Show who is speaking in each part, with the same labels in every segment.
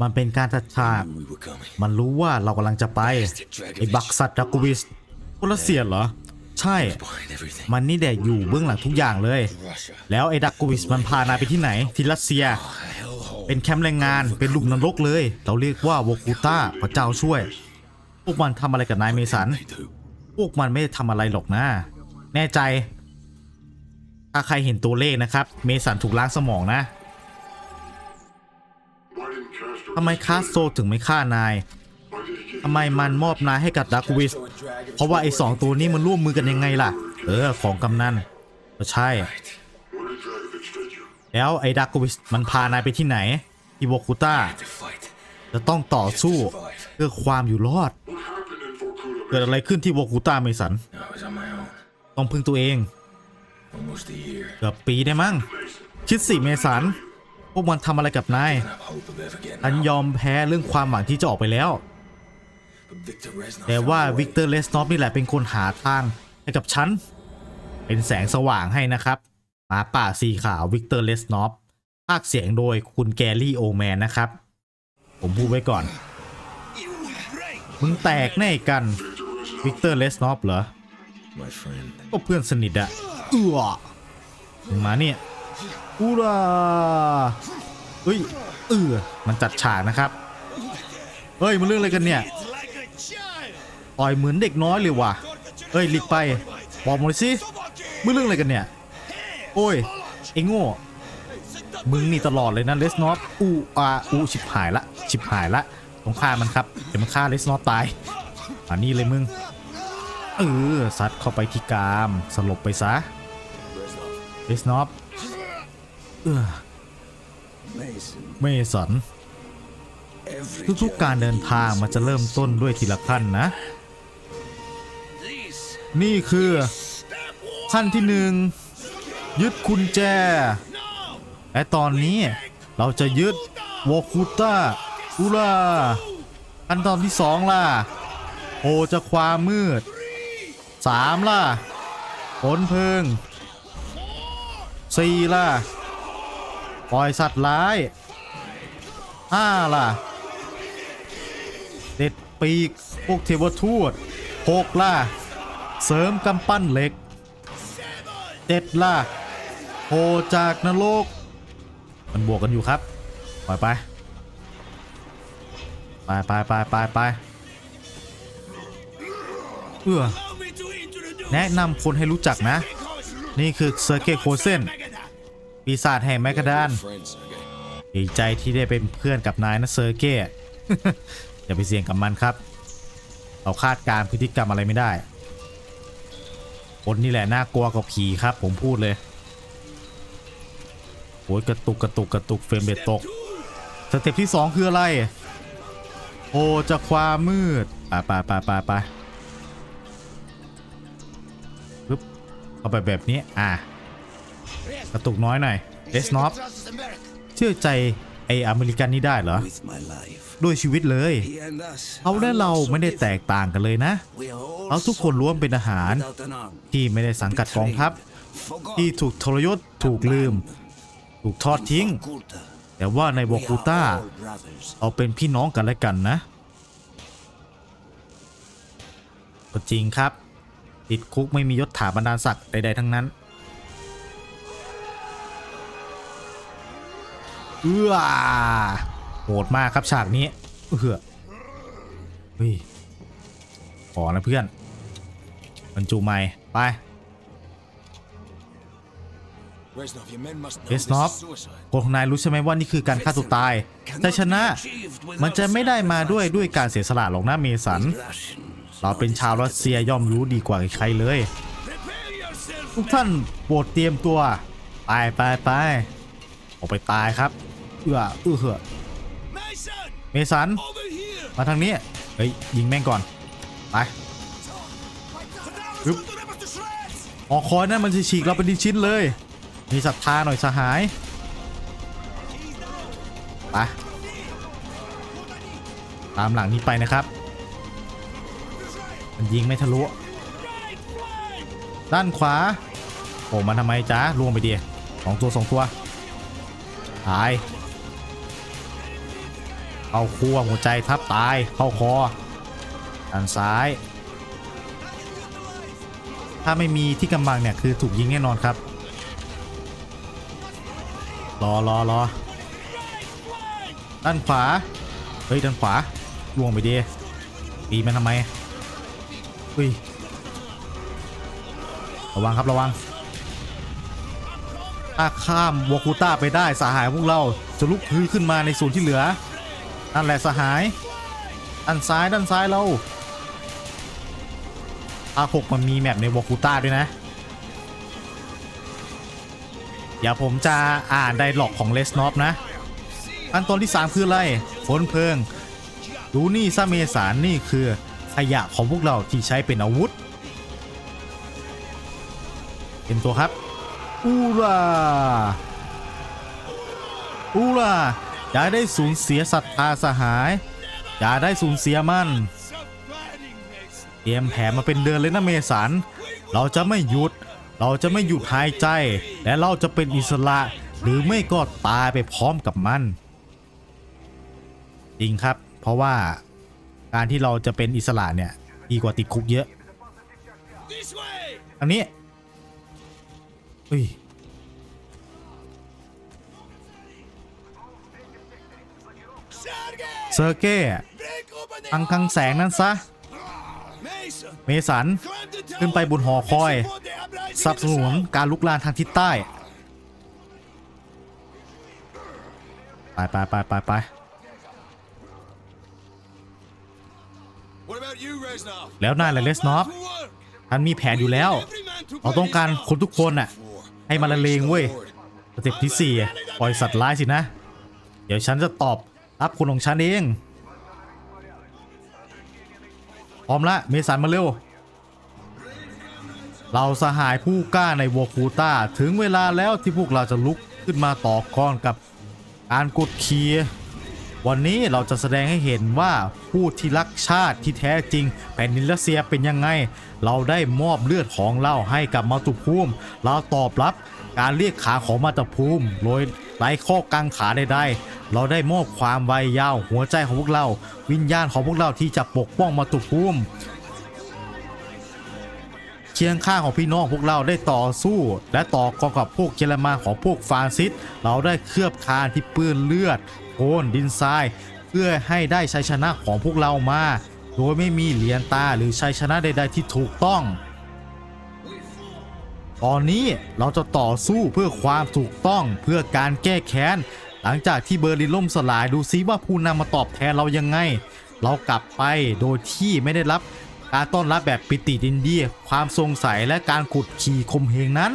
Speaker 1: มันเป็นการจัดฉาก
Speaker 2: We were coming.
Speaker 1: มันรู้ว่าเรากำลังจะไป ไอ้บักสัตดักวิสคนรัสเซียเหรอ ใช่
Speaker 2: Behind everything.
Speaker 1: มันนี่แดกอยู่เบื้องหลังทุกอย่างเลย
Speaker 2: Russia.
Speaker 1: แล้วไอ้ดักวิสมันพานายไปที่ไหน ที่รัสเซีย
Speaker 2: A hellhole.
Speaker 1: เป็นแคมป์แรงงาน เป็นหลุมนรกเลย เราเรียกว่าวอกูต้าพระเจ้าช่วย พวกมันทำอะไรกับนายเมสัน
Speaker 2: They do.
Speaker 1: พวกมันไม่ได้ทำอะไรหรอกนะ แน่ใจ ถ้าใครเห็นตัวเลขนะครับ เมสันถูกล้างสมองนะ ทำไมคาสโซถึงไม่ฆ่านายทำไมมันมอบนายให้กับดักวิส เพราะว่าไอ้สองตัวนี้มันร่วมมือกันยังไงล่ะ เออของกำนันก็ใช่ แล้วไอ้ดักวิสมันพานายไปที่ไหนที่โวคุต้าจะต้องต่อสู้เพื่อความอยู่รอด เกิดอะไรขึ้นที่โวคุต้าเมสัน ต้องพึ่งตัวเอง เกือบปีได้มั้งคิดสิเมสัน พวกมันทำอะไรกับนาย
Speaker 2: Have hope of ever getting
Speaker 1: ฉัน
Speaker 2: out.
Speaker 1: ยอมแพ้เรื่องความหวังที่จะออกไปแล้ว
Speaker 2: But Victor Reznov
Speaker 1: แต่ว่า
Speaker 2: found a way.
Speaker 1: วิกเตอร์เลสนอฟนี่แหละเป็นคนหาทางให้กับฉัน เป็นแสงสว่างให้นะครับหมาป่าสีขาววิกเตอร์เลสนอฟภาคเสียงโดยคุณแกรี่โอแมนนะครับ ผมพูดไว้ก่อน มึงแตกแน่กันวิกเตอร์เลสนอฟเหรอ
Speaker 2: My friend.
Speaker 1: ก็เพื่อนสนิทอะเอือถึงมาเนี่ย อูราเฮ้ยเออมันจัดฉากนะครับ เฮ้ยมันเรื่องอะไรกันเนี่ยต่อยเหมือนเด็กน้อยเลยว่ะเฮ้ยหลีกไป บอกมาเลยสิมึงเรื่องอะไรกันเนี่ย โอ้ยไอ้โง่มึงนี่ตลอดเลยนะเลสนอตอูอาอูชิบหายละชิบหายละต้องฆ่ามันครับเดี๋ยวมันฆ่าเลสนอตตายอันนี้เลยมึงเออซัดเข้าไปที่กามสลบไปซะเลสนอต เออเมสันทุกๆการเดินทางมันจะเริ่มต้นด้วยทีละขั้นนะ นี่คือ ขั้นที่หนึ่งยึดกุญแจและตอนนี้เราจะยึดโวคุต้าอุราขั้นตอนที่สองล่ะโผล่จากความมืดสามล่ะผลเพิงสี่ล่ะ ปล่อยสัตว์ร้ายห้าล่ะเด็ดปีกพวกเทวทูตหกล่ะ เสริมกำปั้นเหล็กเจ็ดล่ะโผจากนรกมันบวกกันอยู่ครับ ปล่อยไป ไปไปไปไปไปเออแนะนำคนให้รู้จักนะ นี่คือเซอร์เกย์โคเซน ปีศาจแห่งแมกกาดาน
Speaker 2: Friends, okay?
Speaker 1: ดีใจที่ได้เป็นเพื่อนกับนายนะเซอร์เก้อย่าไปเสี่ยงกับมันครับ เราคาดการณ์พฤติกรรมอะไรไม่ได้ คนนี่แหละน่ากลัวกว่าผีครับ ผมพูดเลยโอ้ยกระตุกกระตุกกระตุกเฟรมเรทตก สเต็ปที่ 2 คืออะไร โอ้จะความมืดไปไปไปไปไปปึ๊บเข้าไปแบบนี้ อะ กระตุกน้อยหน่อยเดสนอฟเชื่อใจไออเมริกันนี่ได้เหรอ
Speaker 2: With my life.
Speaker 1: ด้วยชีวิตเลย
Speaker 2: He and us.
Speaker 1: เขาและเราไม่ได้แตกต่างกันเลยนะ
Speaker 2: We are all
Speaker 1: เราทุกคนล้วนเป็นทหาร
Speaker 2: without an arm.
Speaker 1: ที่ไม่ได้สังกัดกองทัพ
Speaker 2: Forgotten.
Speaker 1: ที่ถูกทรยศถูกลืม ถูกทอดทิ้ง
Speaker 2: Vorkuta.
Speaker 1: แต่ว่าในวอ
Speaker 2: We
Speaker 1: กูต้า
Speaker 2: are all brothers.
Speaker 1: เราเป็นพี่น้องกันและกันนะก็จริงครับ ติดคุกไม่มียศถาบรรดาศักดิ์ใดๆทั้งนั้น เอื้อโหดมากครับฉากนี้เอื้อเฮ้ยขอนะเพื่อนบรรจุใหม่ไปเอสนอฟคนของนายรู้ใช่ไหมว่านี่คือการฆ่าตัวตาย แต่ชนะ มันจะไม่ได้มาด้วยด้วยการเสียสละหรอกนะเมสัน เราเป็นชาวรัสเซียย่อมรู้ดีกว่าใครเลย ทุกท่านโปรดเตรียมตัว ไปไปไปออกไปตายครับ เอื้อเอื้อเหือ
Speaker 2: Mason,
Speaker 1: เมสัน
Speaker 2: over here.
Speaker 1: มาทางนี้ เฮ้ย ยิงแม่งก่อน ไป
Speaker 2: Rip. To rip us to shreds.
Speaker 1: ออกคอยนั่นมันจะฉีกเราเป็นชิ้นๆเลย มีศรัทธาหน่อยสหาย ไป ตามหลังนี้ไปนะครับ มันยิงไม่ทะลุ ด้านขวา โอ้มันทำไมจ๊ะล่วงไปดีสองตัวสองตัว ตาย เข้าคั่วหัวใจทับตาย เข้าคอด้านซ้าย ถ้าไม่มีที่กำบังเนี่ยคือถูกยิงแน่นอนครับ รอรอรอด้านขวา เฮ้ยด้านขวาล่วงไปดีตีมันทำไมเฮ้ยระวังครับระวังถ้าข้ามวอคูต้าไปได้สาหายพวกเราจะลุกฮือขึ้นมาในส่วนที่เหลือ นั่นแหละสหายด้านซ้ายด้านซ้ายเราอาหกมันมีแมปในวอคูต้าด้วยนะเดี๋ยวผมจะอ่านไดร็อกของเลสนอฟนะขั้นตอนที่ 3 คืออะไรฝนเพลิง ดูนี่ซาเมสารนี่คือขยะของพวกเราที่ใช้เป็นอาวุธ เป็นตัวครับ อูราอูรา อย่าได้สูญเสียศรัทธาสหาย อย่าได้สูญเสียมันเตรียมแผนมาเป็นเดือนเลยนะเมสัน เราจะไม่หยุด เราจะไม่หยุดหายใจ และเราจะเป็นอิสระ หรือไม่ก็ตายไปพร้อมกับมัน จริงครับ เพราะว่าการที่เราจะเป็นอิสระเนี่ยดีกว่าติดคุกเยอะ อันนี้เฮ้ย เซอร์เก้อังคังแสงนั้นซะ เมสัน ขึ้นไปบนหอคอยสนับสนุนการลุกลานทางทิศใต้ ไปไปไปไปไปแล้วนายและเลสนอฟท่านมีแผนอยู่แล้ว เราต้องการคนทุกคนน่ะ ให้มาละเลงเว้ยสเต็ปที่4ปล่อยสัตว์ร้ายสินะ เดี๋ยวฉันจะตอบ รับคนของฉันเองพร้อมละเมสันมาเร็ว เราสหายผู้กล้าในวอคูต้าถึงเวลาแล้วที่พวกเราจะลุกขึ้นมาต่อกรกับการกดขี่วันนี้เราจะแสดงให้เห็นว่าผู้ที่รักชาติที่แท้จริงแผ่นดินรัสเซียเป็นยังไง เราได้มอบเลือดของเราให้กับมาตุภูมิ เราตอบรับ การเรียกขาของมาตุภูมิโดยไร้ข้อกังขาใดๆเราได้มอบความไวยาวหัวใจของพวกเรา วิญญาณของพวกเราที่จะปกป้องมาตุภูมิเคียงข้างของพี่น้องพวกเราได้ต่อสู้ และต่อกองกับพวกเยอรมันของพวกฟราซิสเราได้เคลือบคานที่เปื้อนเลือดโคลนดินทราย เพื่อให้ได้ชัยชนะของพวกเรามา โดยไม่มีเหรียญตาหรือชัยชนะใด ๆ ที่ถูกต้อง ตอนนี้เราจะต่อสู้เพื่อความถูกต้องเพื่อการแก้แค้น หลังจากที่เบอร์ลินล่มสลายดูซิว่าผู้นำมาตอบแทนเรายังไง เรากลับไปโดยที่ไม่ได้รับการต้อนรับแบบปิติดินเดียความสงสัยและการขุดขี่ข่มเหงนั้น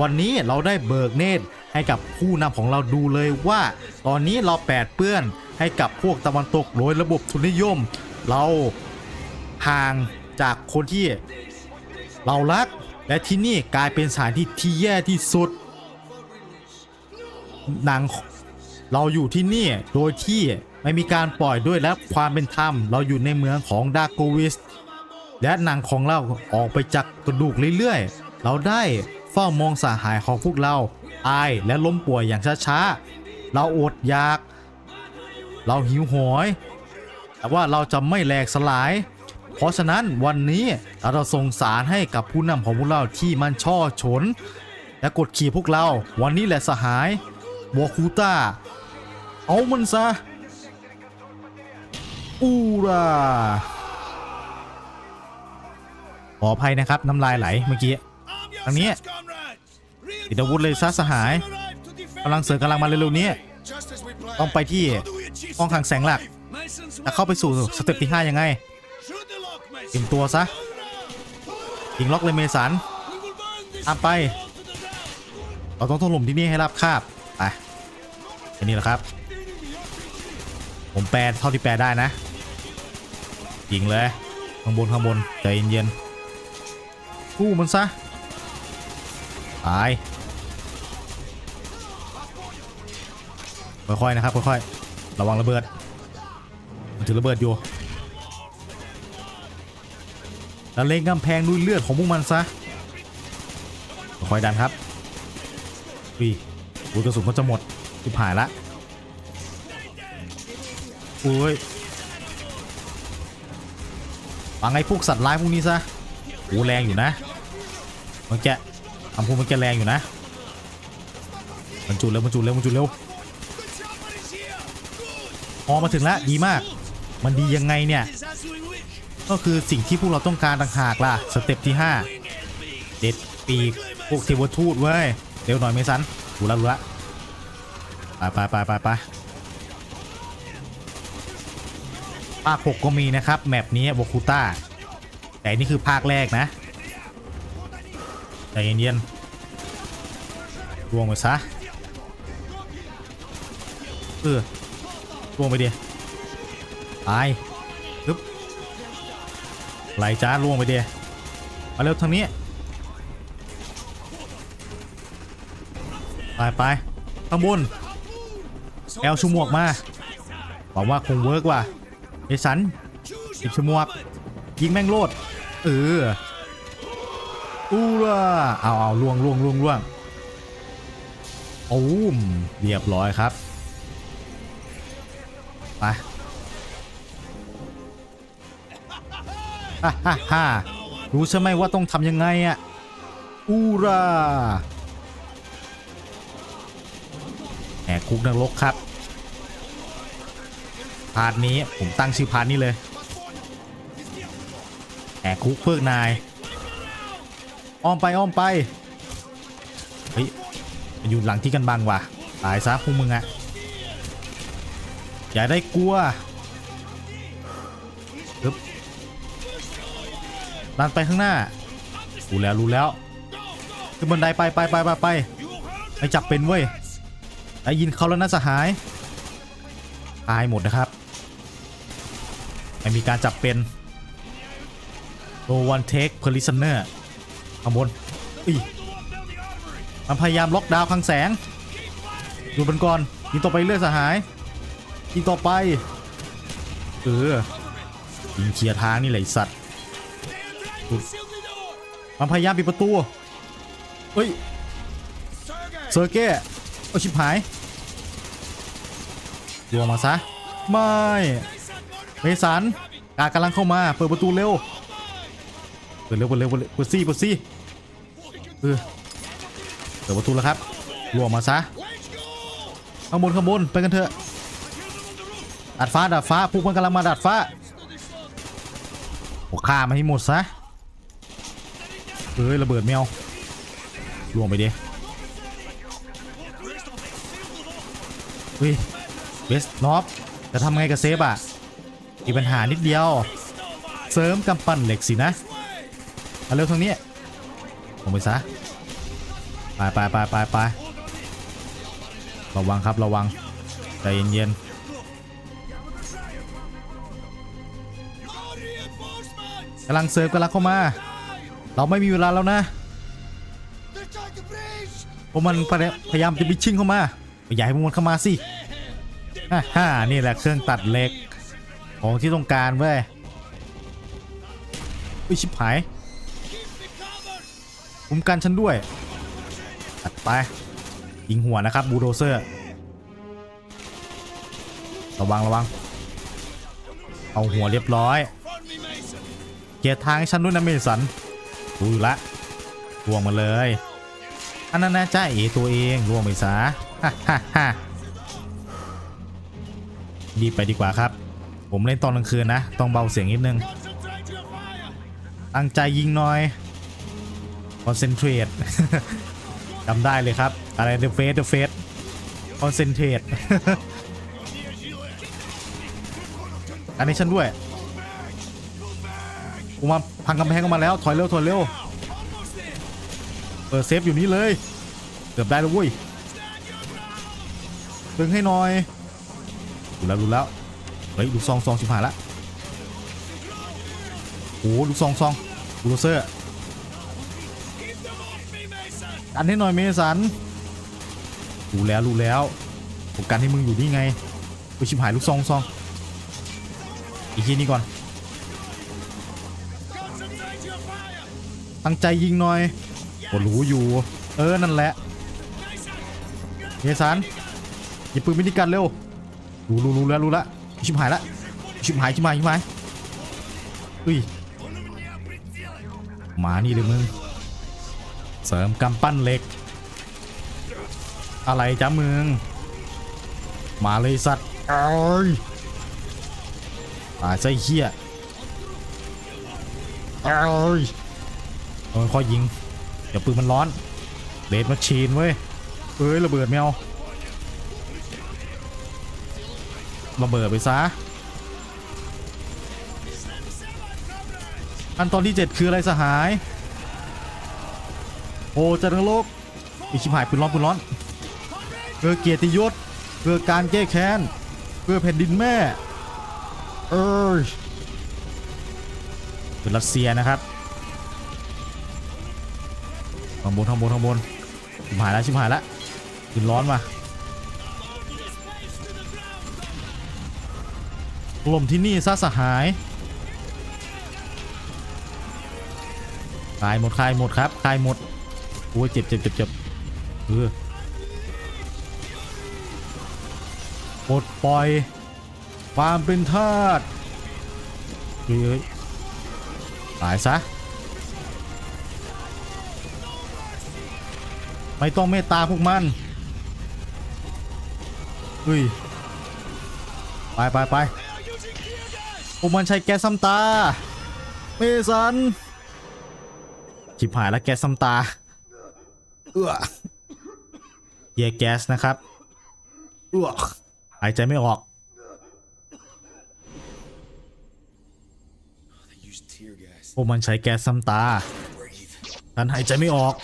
Speaker 1: วันนี้เราได้เบิกเนตรให้กับผู้นำของเราดูเลยว่า ตอนนี้เราแปดเปื้อนให้กับพวกตะวันตกโดยระบบทุนนิยม เราห่างจากคนที่เรารัก และที่นี่กลายเป็นสถานที่ที่แย่ที่สุดหนังเราอยู่ที่นี่โดยที่ไม่มีการปล่อยด้วยและความเป็นธรรม เราอยู่ในเมืองของดาโกวิสและหนังของเราออกไปจากกระดูกเรื่อยๆ เราได้เฝ้ามองสาหายของพวกเราตายและล้มป่วยอย่างช้าๆ เราอดอยาก เราหิวโหย แต่ว่าเราจะไม่แหลกสลาย เพราะฉะนั้นวันนี้เราส่งสารให้กับผู้นำของพวกเราที่มันช่อฉน และกดขี่พวกเรา วันนี้แหละสหายวอคูต้า เอามันซะ อูราขออภัยนะครับ น้ำลายไหลเมื่อกี้
Speaker 2: Arm
Speaker 1: Thằng nhé.
Speaker 2: yourselves, comrades.
Speaker 1: ติดอาวุธเลยซะสหายกำลังเสริมกำลังมาเร็วๆนี้ ต้องไปที่ห้องขังแสงหลักจะเข้าไปสู่สเต็ปที่ 5 ยังไง เตรียมตัวซะยิงล็อกเลยเมสันตามไป เราต้องถล่มที่นี่ให้รับคาบไปอันนี้แหละครับ ผมแปลเท่าที่แปลได้นะยิงเลยข้างบนข้างบนใจเย็นๆสู้มันซะตายค่อยๆนะครับค่อยๆระวังระเบิดมันถือระเบิดอยู่ ล้วเล็งกำแพงด้วยเลือดของพวกมันซะค่อยดันครับวีอุ้ยกระสุนก็จะหมดทิบหายละโอ้ยฟังไอ้พวกสัตว์ร้ายพวกนี้ซะโอ้แรงอยู่นะมันแกะทำพวกมันแกะแรงอยู่นะมันจุดเร็วมันจุดเร็วมันจุดเร็วพอมาถึงแล้วดีมาก มันดียังไงเนี่ย ก็คือสิ่งที่พวกเราต้องการต่างหากล่ะ สเต็ปที่ 5 เด็ดปีกพวกเทวทูตเว้ย เร็วหน่อยไหมสันดูแลวดูแลวไปไปไปไปไปภาค 6 ก็มีนะครับ แมปนี้โบคูต้า แต่นี่คือภาคแรกนะใจเย็นๆรวงไปซะเออรวงไปดิตายปึ๊บ ไหลจ้าล่วงไปเดียมาเร็วทางนี้ ไปไปข้างบนแอลชูมวกมาหวังว่าคงเวิร์กว่ะเอสัน
Speaker 2: Choose
Speaker 1: ติด
Speaker 2: your
Speaker 1: ชูมวกยิงแม่งโลดเอออู้ล่ะเอาเอาล่วงล่วงล่วงล่วงโอ้มเรียบร้อยครับ ไป ฮ่าฮ่าฮ่ารู้ใช่ไหมว่าต้องทำยังไงอะอูราแหกคุกนรกครับ พาร์ทนี้ผมตั้งชื่อพาร์ทนี้เลยแหกคุกเพื่อนาย อ้อมไปอ้อมไป เฮ้ย มันอยู่หลังที่กันบังว่ะ ตายซะพวกมึงอะอย่าได้กลัวปึ๊บ ดันไปข้างหน้า รู้แล้วรู้แล้วขึ้นบันไดไปไปไปไปไปไอจับเป็นเว้ยได้ยินเขาแล้วนะสหาย ตายหมดนะครับ ไม่มีการจับเป็น no one take prisoner ข้างบนอุ้ยมันพยายามล็อกดาวน์คลังแสงดูมันก่อนยิงต่อไปเรื่อยสหายยิงต่อไป เออยิงเคลียร์ทางนี่แหละสัตว์ มันพยายามปิดประตูเฮ้ยเซอร์เก้เอาชิบหายดวงมาซะ ไม่เมสันกากำลังเข้ามา เปิดประตูเร็ว เปิดเร็วเปิดเร็วเปิดเปิดซี่เปิดซี่เออเปิดประตูแล้วครับรวมมาซะ ข้างบนข้างบนไปกันเถอะดาดฟ้าดาดฟ้าพวกมันกำลังมาดาดฟ้าโอ้ฆ่ามาให้หมดซะ เฮ้ยระเบิดแมวรวมไปดิเฮ้ยเบสนอฟจะทำไงกับเซฟอะมีปัญหานิดเดียว เสริมกำปั้นเหล็กสินะมาเร็วทางนี้ลงไปซะไปไปไปไปไประวังครับระวังใจเย็นๆกำลังเสริมกำลังเข้ามา เราไม่มีเวลาแล้วนะพวกมันพยายามจะบิชชิ่งเข้ามาไม่อยากให้พวกมันเข้ามาสิฮ่าฮ่านี่แหละเครื่องตัดเหล็ก ของที่ต้องการเว้ยอุ้ยชิบหายคุ้มกันฉันด้วยตัดไปยิงหัวนะครับบูโดเซอร์ระวังระวัง เอาหัวเรียบร้อย เกียร์ทางให้ฉันด้วยนะเมสัน รู้อยู่ละรวงมาเลย อันนั้นนะจ้าเอตัวเองรวงไปซะฮ่าฮ่าฮ่ารีไปดีกว่าครับ ผมเล่นตอนกลางคืนนะ ต้องเบาเสียงนิดนึง ตั้งใจยิงหน่อย คอนเซนเทรตจำได้เลยครับ อะไรเดอะเฟสเดอะเฟสคอนเซนเทรตอันนี้ฉันด้วย กูมาพังกำแพงออกมาแล้วถอยเร็วถอยเร็วเปิดเซฟอยู่นี่เลยเกือบได้แล้วเว้ยดึงให้หน่อยดูแล้วดูแล้วเฮ้ยดูกซองซองชิบหายละโอ้ดูกซองซองบูโรเซอร์
Speaker 2: Keep them off me, Mason.
Speaker 1: กันให้หน่อยเมสันรู้แล้วรู้แล้วผมกันให้มึงอยู่นี่ไงไปชิบหายลูกซองซองอีกทีนี้ก่อน ตั้งใจยิงหน่อยก็รู้อยู่ เออ นั่นแหละเมสันหยิบปืนมินิกันเร็ว รู้รู้รู้แล้วรู้แล้วชิบหายละชิบหายชิบหายชิบหายอุ้ยมานี่เลยมึง เสริมกำปั้นเหล็ก อะไรจ้ามึง มาเลยสัตว์เอ้ยตายไส้เหี้ยเอ้ยโอ้ย ค่อยยิง เดี๋ยวปืนมันร้อนเลดมาชีนเว้ยเอ้ยระเบิดแมวระเบิดไปซะอันตอนที่ 7 คืออะไรสหาย โอ้จันทรกอีชิบหายปืนร้อนปืนร้อนเพื่อเกียรติยศเพื่อการแก้แค้นเพื่อแผ่นดินแม่เอ้ยเป็นรัสเซียนะครับ ข้างบนข้างบนข้างบนชิบหายแล้วชิบหายแล้วปืนร้อนมาลมที่นี่ซะสหายคลายหมดคลายหมดครับคลายหมดโอ้ยเจ็บเจ็บเจ็บเจ็บเออปลดปล่อยความเป็นทาสเฮ้ยตายซะ ไม่ต้องเมตตาพวกมันเฮ้ย ไปไปไปพวกมันใช้แก๊สซ้ำตา เมสันชิบหายแล้วแก๊สซ้ำตา เอื้อเยแก๊สนะครับเอื้อหายใจไม่ออก พวกมันใช้แก๊สซ้ำตาฉันหายใจไม่ออก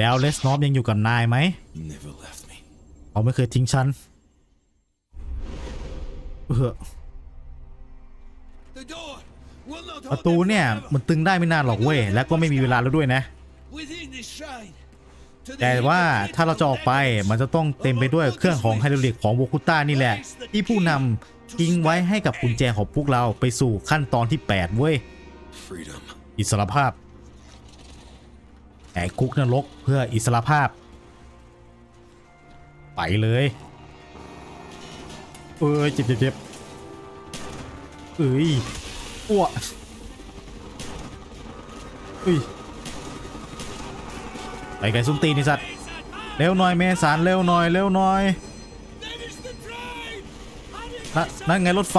Speaker 1: แล้วเลสนอฟยังอยู่กับนายไหม
Speaker 2: Never left me.
Speaker 1: เขาไม่เคยทิ้งฉันเออ
Speaker 2: The door will not
Speaker 1: ประตูเนี่ยมันตึงได้ไม่นานหรอกเว้ยแล้วก็ไม่มีเวลาแล้วด้วยนะ
Speaker 2: within this shrine. To the
Speaker 1: แต่ว่าถ้าเราจะออกไปมันจะต้องเต็มไปด้วยเครื่องของไฮดรอลิกของโวคุต้านี่แหละ ที่ผู้นำทิ้งไว้ให้กับกุญแจของพวกเราไปสู่ขั้นตอนที่ 8 เว้ย
Speaker 2: freedom.
Speaker 1: อิสรภาพ แหกคุกนรกเพื่ออิสรภาพ ไปเลยเอ้ยเจ็บเจ็บเจ็บเอ้ยอ้วเอ้ยไปไกลส้นตีนี่สัตว์เร็วหน่อยเมสานเร็วหน่อยเร็วหน่อยนั่นนั่นไงรถไฟ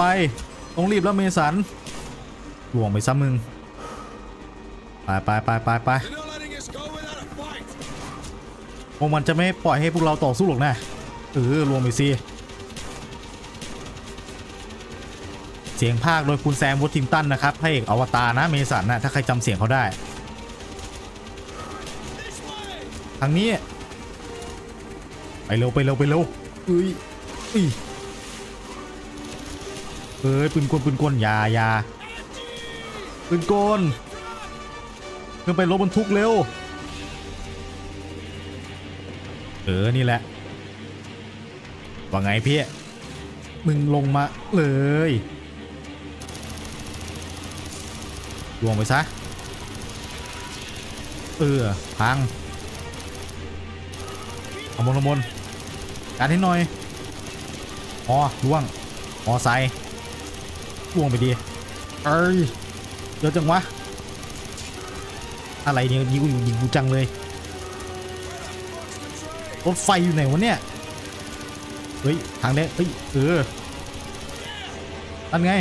Speaker 1: ต้องรีบแล้วเมสันหลวงไปซ้ำมึงไปไปไปไปไป วกมันจะไม่ปล่อยให้พวกเราต่อสู้หรอกนะเออรวมไปสิเสียงภาคโดยคุณแซมวูดทิมตันนะครับพระเอกอวตารนะเมสันนะถ้าใครจำเสียงเขาได้ทางนี้ ไปเร็วไปเร็วไปเร็วเอ้ยเอ้ยเอ้ยปืนกลปืนกลอยาอยาปืนกลเพื่อไปรถบรรทุกเร็ว เออ นี่แหละ ว่าไงพี่ มึงลงมาเลยลวงไปซะ เออ พังเอามนเอมนการให้หน่อยอ๋อล่วงมอไซค์ล่วงไปดี เอ้ยเยอะจังวะ อะไรเนี่ยยิงกูอยู่ยิงกูจังเลย รถไฟอยู่ไหนวะเนี่ย เฮ้ย ทางแดงเฮ้ยเออนั่นไง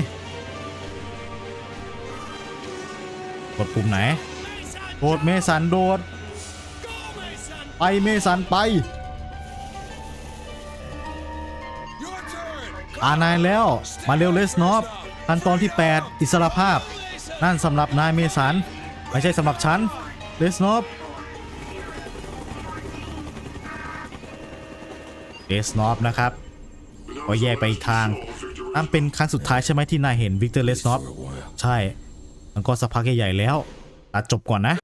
Speaker 1: กดปุ่มไหน โดดเมสันโดด ไปเมสันไปอานายแล้ว มาเร็วเลสนอฟขั้นตอนที่ 8 อิสรภาพ นั่นสำหรับนายเมสัน ไม่ใช่สำหรับฉัน เลสนอฟ เลสนอฟนะครับก็แยกไปอีกทางนั่นเป็นครั้งสุดท้ายใช่ไหมที่นายเห็นวิกเตอร์เลสนอฟ
Speaker 2: For a while.
Speaker 1: ใช่ มันก็สักพักใหญ่ๆแล้วตัดจบก่อนนะ